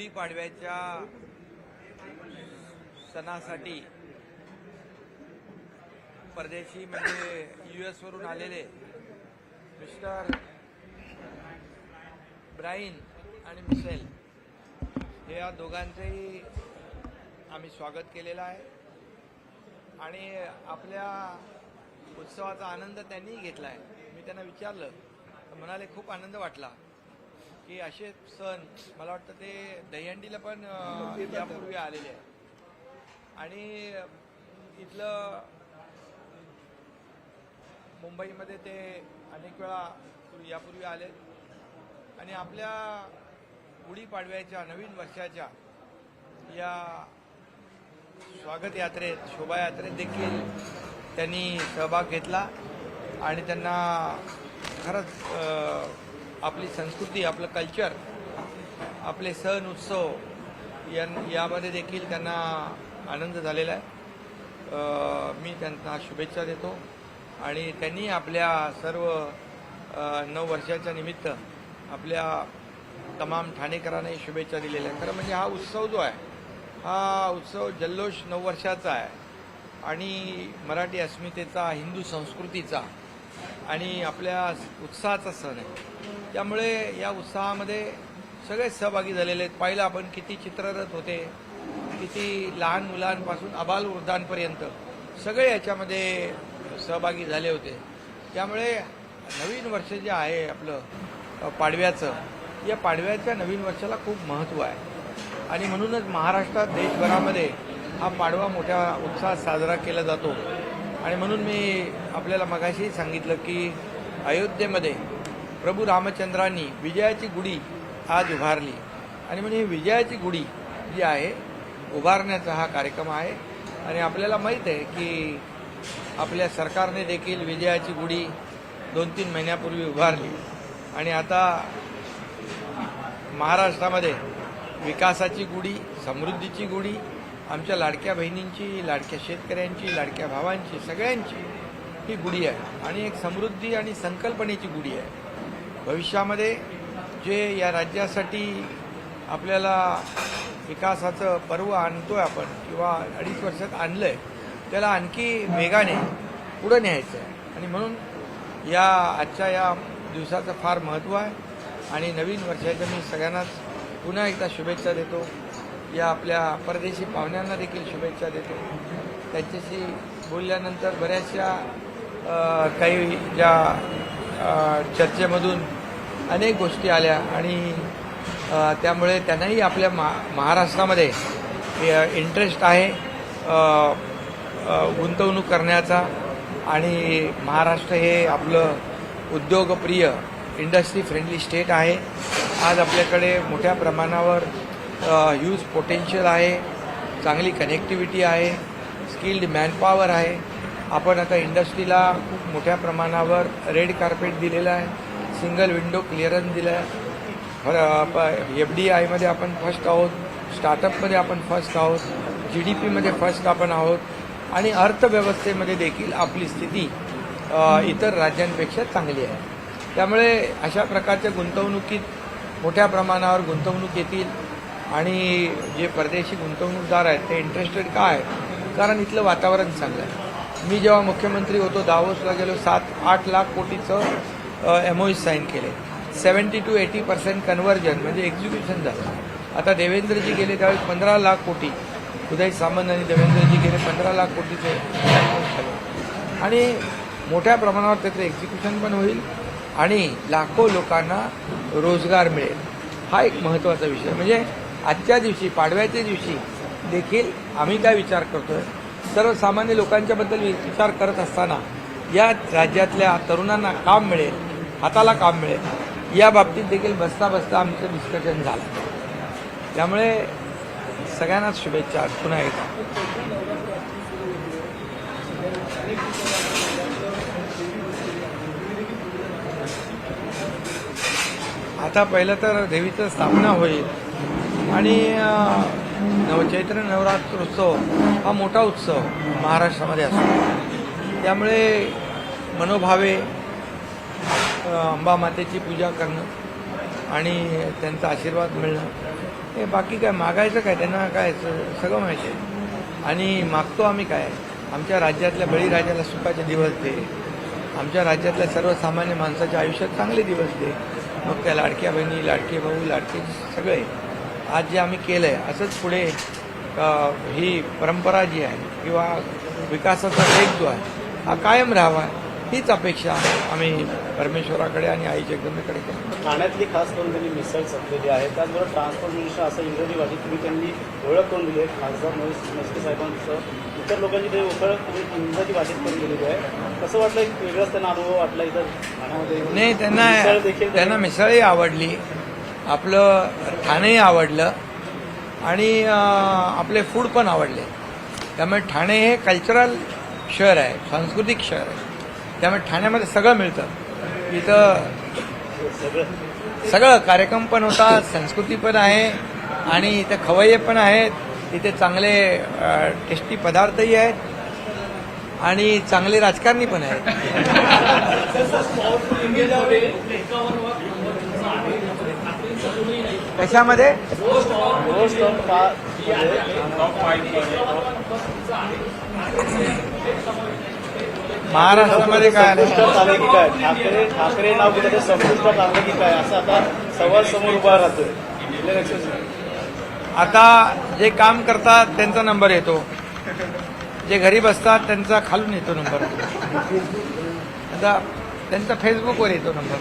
गुढीपाडव्याच्या सणासाठी परदेशी म्हणजे यू एसवरून आलेले मिस्टर ब्राईन आणि मिसेल हे या दोघांचंही आम्ही स्वागत केलेलं आहे. आणि आपल्या उत्सवाचा आनंद त्यांनीही घेतला आहे. मी त्यांना विचारलं तर म्हणाले खूप आनंद वाटला. की असे सण मला वाटतं ते दहीहंडीला पण यापूर्वी आलेले आहे आणि इथलं मुंबईमध्ये ते अनेक वेळा यापूर्वी आले. आणि आपल्या गुढीपाडव्याच्या नवीन वर्षाच्या या स्वागत यात्रेत शोभायात्रेत देखील त्यांनी सहभाग घेतला. आणि त्यांना खरंच आपली संस्कृती आपलं कल्चर आपले सण उत्सव या यामध्ये देखील त्यांना आनंद झालेला आहे. मी त्यांना शुभेच्छा देतो आणि त्यांनी आपल्या सर्व नऊ वर्षाच्या निमित्त आपल्या तमाम ठाणेकरांनाही शुभेच्छा दिलेल्या आहेत. खरं म्हणजे हा उत्सव जो आहे हा उत्सव जल्लोष नऊ वर्षाचा आहे आणि मराठी अस्मितेचा हिंदू संस्कृतीचा आणि आपल्या उत्साहाचा सण आहे. त्यामुळे या उत्साहामध्ये सगळे सहभागी झालेले आहेत. पाहिलं आपण किती चित्ररथ होते किती लहान मुलांपासून अबाल वृद्धांपर्यंत सगळे याच्यामध्ये सहभागी झाले होते. त्यामुळे नवीन वर्ष जे आहे आपलं पाडव्याचं या पाडव्याच्या नवीन वर्षाला खूप महत्त्व आहे. आणि म्हणूनच महाराष्ट्रात देशभरामध्ये हा पाडवा मोठ्या उत्साहात साजरा केला जातो. आणि म्हणून मी आपल्याला मगाशी सांगितलं की अयोध्येमध्ये प्रभू रामचंद्रांनी विजयाची गुढी आज उभारली. आणि म्हणजे ही विजयाची गुढी जी आहे उभारण्याचा हा कार्यक्रम आहे. आणि आपल्याला माहीत आहे की आपल्या सरकारने देखील विजयाची गुढी दोन तीन महिन्यापूर्वी उभारली. आणि आता महाराष्ट्रामध्ये विकासाची गुढी समृद्धीची गुढी आमच्या लाडक्या बहिणींची लाडक्या शेतकऱ्यांची लाडक्या भावांची सगळ्यांची ही गुढी आहे. आणि एक समृद्धी आणि संकल्पनेची गुढी आहे. भविष्यामध्ये जे या राज्यासाठी आपल्याला विकासाचं पर्व आणतोय आपण किंवा अडीच वर्षात आणलंय त्याला आणखी वेगाने पुढं न्यायचं आहे. आणि म्हणून या आजच्या या दिवसाचं फार महत्त्व आहे. आणि नवीन वर्षाच्या मी सगळ्यांनाच पुन्हा एकदा शुभेच्छा देतो. या आपल्या परदेशी पाहुण्यांना देखील शुभेच्छा देतो. त्यांच्याशी बोलल्यानंतर बऱ्याचशा काही ज्या चर्चेमधून अनेक गोष्टी आल्या आणि त्यामुळे त्यांनाही आपल्या मा महाराष्ट्रामध्ये इंटरेस्ट आहे गुंतवणूक करण्याचा आणि महाराष्ट्र हे आपलं उद्योगप्रिय इंडस्ट्री फ्रेंडली स्टेट आहे. आज आपल्याकडे मोठ्या प्रमाणावर ह्यूज पोटेन्शियल आहे चांगली कनेक्टिव्हिटी आहे स्किल्ड मॅनपॉवर आहे. आपण आता इंडस्ट्रीला खूप मोठ्या प्रमाणावर रेड कार्पेट दिलेलं आहे सिंगल विंडो क्लिअरन्स दिलं आहे. एफ डी आयमध्ये आपण फर्स्ट आहोत स्टार्टअपमध्ये आपण फर्स्ट आहोत जी डी पीमध्ये फर्स्ट आपण आहोत आणि अर्थव्यवस्थेमध्ये देखील आपली स्थिती इतर राज्यांपेक्षा चांगली आहे. त्यामुळे अशा प्रकारच्या गुंतवणुकीत मोठ्या प्रमाणावर गुंतवणूक येतील आणि जे परदेशी गुंतवणूकदार आहेत ते इंटरेस्टेड का आहे कारण इथलं वातावरण चांगलं आहे. मी जेव्हा मुख्यमंत्री होतो दावोसला गेलो सात आठ लाख कोटीचं एम साईन केले. Seventy two eighty percent conversion म्हणजे एक्झिक्युशन झालं. आता देवेंद्रजी गेले त्यावेळी पंधरा लाख कोटी. उदय सामंत आणि देवेंद्रजी गेले पंधरा लाख कोटीचे. आणि मोठ्या प्रमाणावर त्याचं एक्झिक्युशन पण होईल आणि लाखो लोकांना रोजगार मिळेल. हा एक महत्त्वाचा विषय. म्हणजे आजच्या दिवशी पाडव्याच्या दिवशी देखील आम्ही काय विचार करतोय? सर्वसामान्य लोकांच्याबद्दल विचार करत असताना या राज्यातल्या तरुणांना काम मिळेल हाताला काम मिळेल. या बाबतीत देखील बसता बसता आमचं डिस्कशन झालं. त्यामुळे सगळ्यांनाच शुभेच्छा. पुन्हा एकदा. आता पहिलं तर देवीचं स्थापना होईल. आणि अं, नव चैत्र नवरात्रोत्सव हा मोठा उत्सव महाराष्ट्रामध्ये असतो. त्यामुळे मनोभावे अंबामातेची अंबा मातेची पूजा करणं आणि त्यांचा आशीर्वाद मिळणं हे बाकी काय मागायचं काय त्यांना काय सगळं माहिती आहे. आणि मागतो आम्ही काय आमच्या राज्यातल्या बळीराजाला सुखाचे दिवस दे. आमच्या राज्यातल्या सर्वसामान्य माणसाच्या आयुष्यात चांगले दिवस दे. मग त्या लाडक्या बहिणी लाडके भाऊ लाडके सगळे आज जे आम्ही केलं आहे असंच पुढे ही परंपरा जी आहे किंवा विकासाचा वेग जो आहे हा कायम राहावा हीच अपेक्षा आम्ही परमेश्वराकडे आणि आई जगदंबेकडे करतो. ठाण्यातली खास करून त्यांनी मिसळ सपलेली आहे. त्याचबरोबर ट्रान्सपोर्ट मिनिस्टर असं इंग्रजी भाषेत तुम्ही त्यांनी ओळख करून दिली आहे. खासदार महेश मस्के साहेबांचं. इतर लोकांची ते ओळख तुम्ही इंग्रजी भाषेत करून दिलेली आहे. कसं वाटलं? एक वेगळाच त्यांना अनुभव वाटला इथं ठाण्यामध्ये? नाही त्यांना त्यांना मिसळही आवडली. आपलं ठाणेही आवडलं आणि आपले फूड पण आवडले. त्यामुळे ठाणे हे कल्चरल शहर आहे सांस्कृतिक शहर आहे. त्यामुळे ठाण्यामध्ये सगळं मिळतं. इथं सगळं कार्यक्रम पण होतात संस्कृती पण आहे आणि इथे खवय्ये पण आहेत. इथे चांगले टेस्टी पदार्थही आहेत आणि चांगले राजकारणी पण आहेत. कशामध्ये? महाराष्ट्रामध्ये काय आलं संपुष्टात आले की काय ठाकरे ठाकरे नाव कुठे संपुष्टात आलं की काय असं आता सवाल समोर उभा राहतोय. इलेक्शन आता जे काम करतात त्यांचा नंबर येतो. जे घरी बसतात त्यांचा खालून येतो नंबर. आता त्यांचा फेसबुकवर येतो नंबर.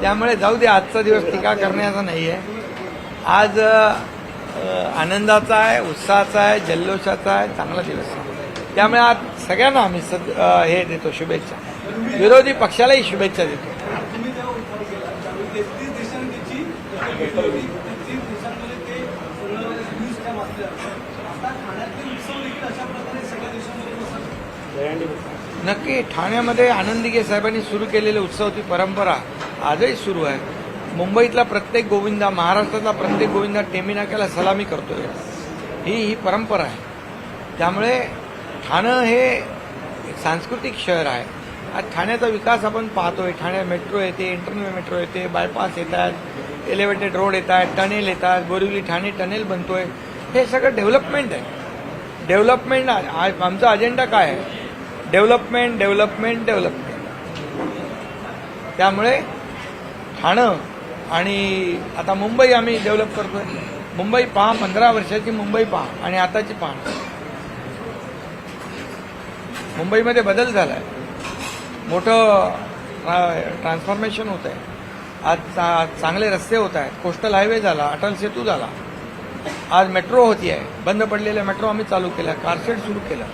त्यामुळे जाऊ दे आजचा दिवस टीका करण्याचा नाही आहे आज आनंदाचा आहे उत्साहाचा आहे जल्लोषाचा आहे चांगला दिवस आहे. त्यामुळे आज सगळ्यांना आम्ही सद हे देतो शुभेच्छा. विरोधी पक्षालाही शुभेच्छा देतो. नक्की ठाण्यामध्ये आनंदीगे साहेबांनी सुरू केलेले उत्सव ती परंपरा आजही सुरू आहे. मुंबईतला प्रत्येक गोविंदा महाराष्ट्रातला प्रत्येक गोविंदा टेमिनाक्याला सलामी करतोय. ही ही परंपरा आहे. त्यामुळे ठाणं हे सांस्कृतिक शहर आहे. आज ठाण्याचा विकास आपण पाहतोय. ठाणे मेट्रो येते इंटरनल मेट्रो येते बायपास येत आहेत एलिव्हेटेड रोड येत आहेत टनेल येतात बोरिवली ठाणे टनेल बनतोय. हे सगळं डेव्हलपमेंट आहे. डेव्हलपमेंट आमचा अजेंडा काय आहे? डेव्हलपमेंट डेव्हलपमेंट डेव्हलपमेंट त्यामुळे ठाणं आणि आता मुंबई आम्ही डेव्हलप करतोय. मुंबई पहा पंधरा वर्षाची मुंबई पहा आणि आताची पहा. मुंबईमध्ये बदल झाला आहे मोठं ट्रान्सफॉर्मेशन होत आहे आज चा- चांगले रस्ते होत आहेत. कोस्टल हायवे झाला अटल सेतू झाला. आज मेट्रो होती आहे. बंद पडलेल्या मेट्रो आम्ही चालू केल्या. कारशेड सुरू केलं.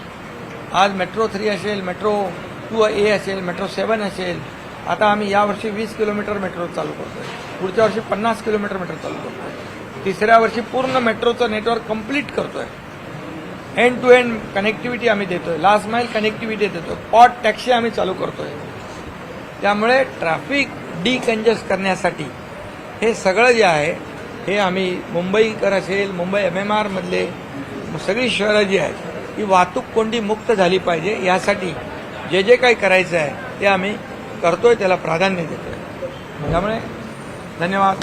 आज मेट्रो थ्री असेल मेट्रो टू ए असेल मेट्रो सेवन असेल. आता आम्ही यावर्षी वीस किलोमीटर मेट्रो चालू करतोय. पुढच्या वर्षी पन्नास किलोमीटर मेट्रो चालू करतोय. तिसऱ्या वर्षी पूर्ण मेट्रोचं नेटवर्क कंप्लीट करतोय. एंड टू एंड कनेक्टिव्हिटी आम्ही देतोय. लास्ट माईल कनेक्टिव्हिटी देतो पॉट टॅक्सी आम्ही चालू करतोय. त्यामुळे ट्रॅफिक डिकंजेस्ट करण्यासाठी हे सगळं जे आहे हे आम्ही मुंबईकर असेल मुंबई एम एम आरमधले सगळी शहरं जी आहेत ही वाहतूक कोंडी मुक्त झाली पाहिजे. यासाठी जे जे काही करायचं आहे ते आम्ही करतोय त्याला प्राधान्य देतोय. त्यामुळे धन्यवाद.